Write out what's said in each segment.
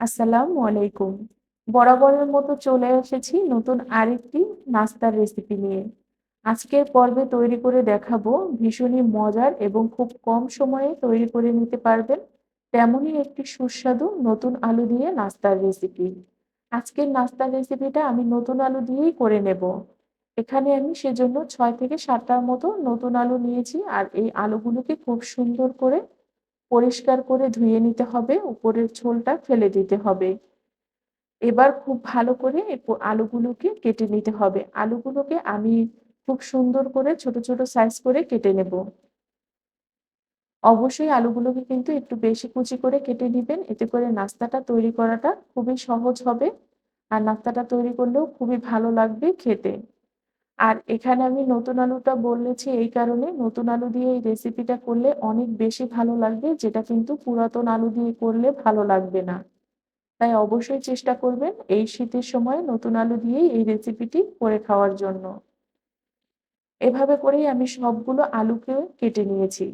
আসসালামু আলাইকুম। বরাবরের মতো চলে এসেছি নতুন আরেকটি নাস্তার রেসিপি নিয়ে। আজকের পর্বে তৈরি করে দেখাবো ভীষণই মজার এবং খুব কম সময়ে তৈরি করে নিতে পারবেন তেমনই একটি সুস্বাদু নতুন আলু দিয়ে নাস্তার রেসিপি। আজকের নাস্তার রেসিপিটা আমি নতুন আলু দিয়েই করে নেব। এখানে আমি সেজন্য ছয় থেকে সাতটার মতো নতুন আলু নিয়েছি আর এই আলুগুলোকে খুব সুন্দর করে পরিষ্কার করে ধুয়ে নিতে হবে, উপরের ঝোলটা ফেলে দিতে হবে। এবার খুব ভালো করে আলুগুলোকে কেটে নিতে হবে। আলুগুলোকে আমি খুব সুন্দর করে ছোট, ছোট সাইজ করে কেটে নেব। অবশ্যই আলুগুলোকে কিন্তু একটু বেশি কুচি করে কেটে নিবেন। এতে করে নাস্তাটা তৈরি করাটা খুবই সহজ হবে। আর নাস্তাটা তৈরি করলেও খুবই ভালো লাগবে খেতে। আর এখানে আমি নতুন আলুটা বলেছি এই কারণে, নতুন আলু দিয়ে এই রেসিপিটা করলে অনেক বেশি ভালো লাগবে, যেটা কিন্তু পুরাতন আলু দিয়ে করলে ভালো লাগবে না। তাই অবশ্যই চেষ্টা করবেন এই শীতের সময় নতুন আলু দিয়েই এই রেসিপিটি করে খাওয়ার জন্য। এভাবে করেই আমি সবগুলো আলুকে কেটে নিয়েছি।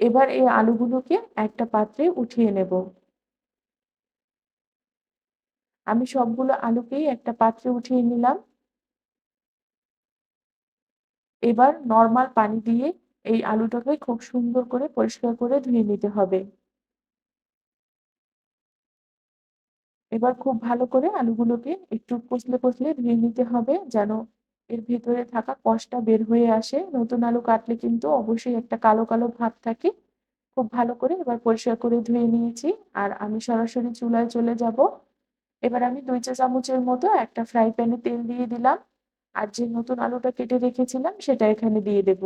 এবার এই আলুগুলোকে একটা পাত্রে উঠিয়ে নেব। আমি সবগুলো আলুকেই একটা পাত্রে উঠিয়ে নিলাম। এবার নরমাল পানি দিয়ে এই আলুটাকে খুব সুন্দর করে পরিষ্কার করে ধুয়ে নিতে হবে। এবার খুব ভালো করে আলুগুলোকে একটু কষলে, কষলে ধুয়ে নিতে হবে যেন এর ভেতরে থাকা কষটা বের হয়ে আসে। নতুন আলু কাটলে কিন্তু অবশ্যই একটা কালো, কালো ভাব থাকে। খুব ভালো করে এবার পরিষ্কার করে ধুয়ে নিয়েছি। আর আমি সরাসরি চুলায় চলে যাব। এবার আমি ২ চা চামচের মতো একটা ফ্রাই প্যানে তেল দিয়ে দিলাম। আর যে নতুন আলুটা কেটে রেখেছিলাম, সেটা এখানে দিয়ে দেব।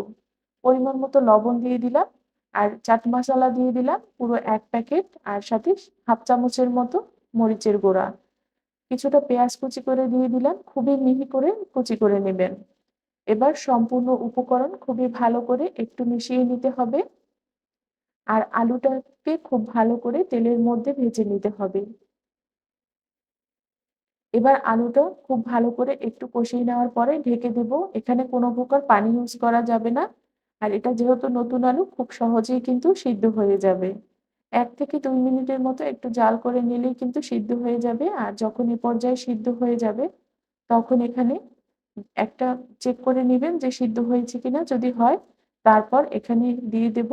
পরিমাণ মতো লবণ দিয়ে দিলাম। আর চাট মশলা দিয়ে দিলাম পুরো এক প্যাকেট, আর সাথে হাফ চামচের মতো মরিচের গুঁড়া। কিছুটা পেঁয়াজ কুচি করে দিয়ে দিলাম। খুবই মিহি করে কুচি করে নেবেন। এবার সম্পূর্ণ উপকরণ খুবই ভালো করে একটু মিশিয়ে নিতে হবে। আর আলুটাকে খুব ভালো করে তেলের মধ্যে ভেজে নিতে হবে। এবার আলুটা খুব ভালো করে একটু কষিয়ে নেওয়ার পরে ঢেকে দেব। এখানে কোনো প্রকার পানি ইউজ করা যাবে না। আর এটা যেহেতু নতুন আলু, খুব সহজেই কিন্তু সিদ্ধ হয়ে যাবে। এক থেকে দুই মিনিটের মতো একটু জাল করে নিলেই কিন্তু সিদ্ধ হয়ে যাবে। আর যখন এ পর্যায়ে সিদ্ধ হয়ে যাবে, তখন এখানে একটা চেক করে নেবেন যে সিদ্ধ হয়েছে কিনা। যদি হয়, তারপর এখানে দিয়ে দেব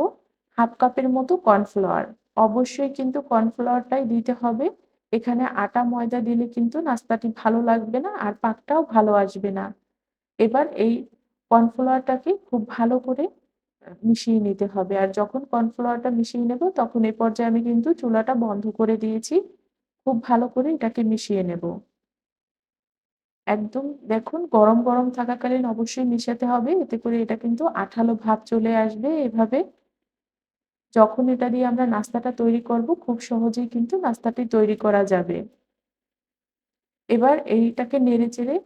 হাফ কাপের মতো কর্নফ্লাওয়ার। অবশ্যই কিন্তু কর্নফ্লাওয়ারটাই দিতে হবে। এখানে আটা ময়দা দিলে কিন্তু নাস্তাটি ভালো লাগবে না আর পাকটাও ভালো আসবে না। এবার এই কর্নফ্লাওয়ারটাকে খুব ভালো করে মিশিয়ে নিতে হবে। আর যখন কর্নফ্লাওয়ারটা মিশিয়ে নেব তখন এ পর্যায়ে আমি কিন্তু চুলাটা বন্ধ করে দিয়েছি। খুব ভালো করে এটাকে মিশিয়ে নেব। একদম দেখুন গরম, গরম থাকাকালীন অবশ্যই মিশাতে হবে। এতে করে এটা কিন্তু আঠালো ভাব চলে আসবে এভাবে। যখন এটা দিয়ে আমরা নাস্তাটা তৈরি করব খুব সহজেই কিন্তু নাস্তাটি তৈরি করা যাবে। এবার এইটাকে নেড়ে চেড়ে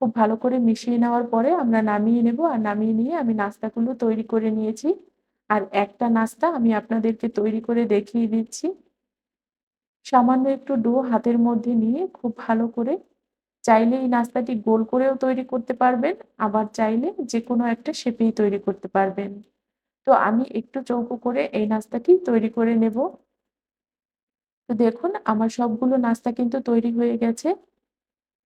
খুব ভালো করে মিশিয়ে নেওয়ার পরে আমরা নামিয়ে নেব। আর নামিয়ে নিয়ে আমি নাস্তাগুলো তৈরি করে নিয়েছি। আর একটা নাস্তা আমি আপনাদেরকে তৈরি করে দেখিয়ে দিচ্ছি। সামান্য একটু ডো হাতের মধ্যে নিয়ে খুব ভালো করে চাইলে এই নাস্তাটি গোল করেও তৈরি করতে পারবেন, আবার চাইলে যে কোনো একটা শেপেই তৈরি করতে পারবেন। তো আমি একটু চৌকো করে এই নাস্তাটি তৈরি করে নেব। তো দেখুন, আমার সবগুলো নাস্তা কিন্তু তৈরি হয়ে গেছে।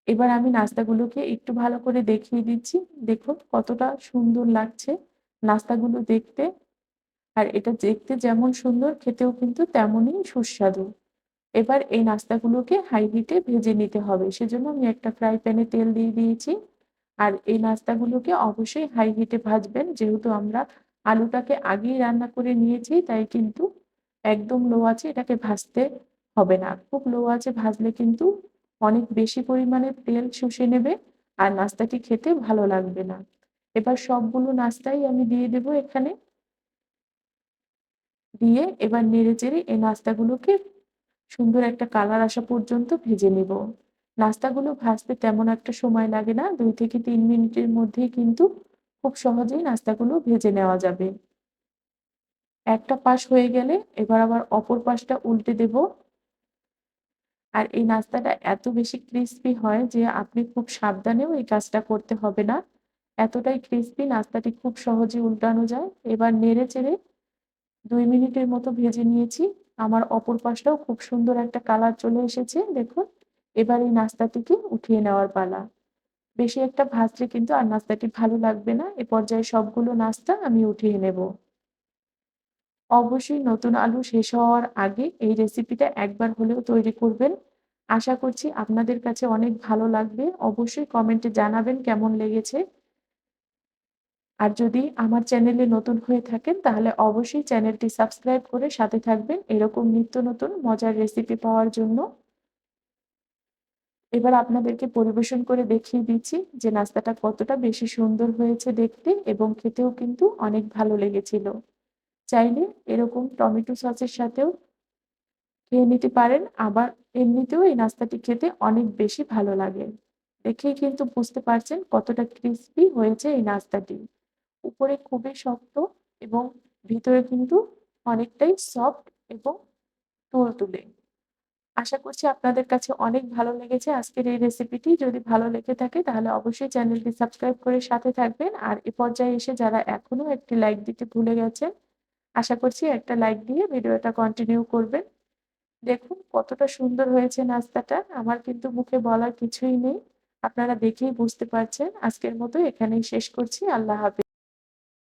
এবার আমি নাস্তাগুলোকে একটু ভালো করে দেখিয়ে দিচ্ছি। দেখুন, কতটা সুন্দর লাগছে নাস্তাগুলো দেখতে। আর এটা দেখতে যেমন সুন্দর, খেতেও কিন্তু তেমনই সুস্বাদু। এবার এই নাস্তাগুলোকে হাই হিটে ভেজে নিতে হবে। সেজন্য আমি একটা ফ্রাই প্যানে তেল দিয়ে দিয়েছি। আর এই নাস্তাগুলোকে অবশ্যই হাই হিটে ভাজবেন। যেহেতু আমরা আলুটাকে আগেই রান্না করে নিয়েছি, তাই কিন্তু একদম লো আছে, এটাকে ভাজতে হবে না। খুব লো আছে, ভাজলে কিন্তু অনেক বেশি পরিমাণে তেল শুষে নেবে আর নাস্তাটি খেতে ভালো লাগবে না। এবার সবগুলো নাস্তাই আমি দিয়ে দেব এখানে। দিয়ে এবার নেড়েচেড়ে এই নাস্তাগুলোকে সুন্দর একটা কালার আসা পর্যন্ত ভেজে নেব। নাস্তাগুলো ভাজতে তেমন একটা সময় লাগে না। দুই থেকে তিন মিনিটের মধ্যেই কিন্তু খুব সহজেই নাস্তাগুলো ভেজে নেওয়া যাবে। একটা পাশ হয়ে গেলে এবার আবার অপর পাশটা উল্টে দেব। আর এই নাস্তাটা এত বেশি ক্রিসপি হয় যে আপনি খুব সাবধানেও এই কাজটা করতে হবে না। এতটাই ক্রিসপি নাস্তাটি খুব সহজে উল্টানো যায়। এবার নেড়েচেড়ে ২ মিনিটের মতো ভেজে নিয়েছি। আমার অপর পাশটাও খুব সুন্দর একটা কালার চলে এসেছে, দেখুন এবার এই নাস্তাটিকে উঠিয়ে নেওয়ার পালা বেশি একটা ভাজলে কিন্তু আর নাস্তাটি ভালো লাগবে না। এ পর্যায়ে সবগুলো নাস্তা আমি উঠিয়ে নেব। অবশ্যই নতুন আলু শেষ হওয়ার আগে এই রেসিপিটা একবার হলেও তৈরি করবেন। আশা করছি আপনাদের কাছে অনেক ভালো লাগবে। অবশ্যই কমেন্টে জানাবেন কেমন লেগেছে। আর যদি আমার চ্যানেলে নতুন হয়ে থাকেন, তাহলে অবশ্যই চ্যানেলটি সাবস্ক্রাইব করে সাথে থাকবেন। এরকম নিত্য নতুন মজার রেসিপি পাওয়ার জন্য। এবার আপনাদেরকে পরিবেশন করে দেখিয়ে দিচ্ছি যে নাস্তাটা কতটা বেশি সুন্দর হয়েছে দেখতে এবং খেতেও কিন্তু অনেক ভালো লেগেছিল। চাইলে এরকম টমেটো সসের সাথেও খেয়ে নিতে পারেন, আবার এমনিতেও এই নাস্তাটি খেতে অনেক বেশি ভালো লাগে। দেখেই কিন্তু বুঝতে পারছেন কতটা ক্রিস্পি হয়েছে এই নাস্তাটি। উপরে খুবই শক্ত এবং ভিতরে কিন্তু অনেকটাই সফট এবং তুলতুলে। আশা করছি আপনাদের কাছে অনেক ভালো লেগেছে আজকের এই রেসিপিটি যদি ভালো লেগে থাকে তাহলে অবশ্যই চ্যানেলটি সাবস্ক্রাইব করে সাথে থাকবেন। আর এ পর্যায়ে এসে যারা এখনও একটি লাইক দিতে ভুলে গেছেন, আশা করছি একটা লাইক দিয়ে ভিডিওটা কন্টিনিউ করবেন। দেখুন কতটা সুন্দর হয়েছে নাস্তাটা। আমার কিন্তু মুখে বলার কিছুই নেই। আপনারা দেখেই বুঝতে পারছেন। আজকের মতো এখানেই শেষ করছি। আল্লাহ হাফিজ।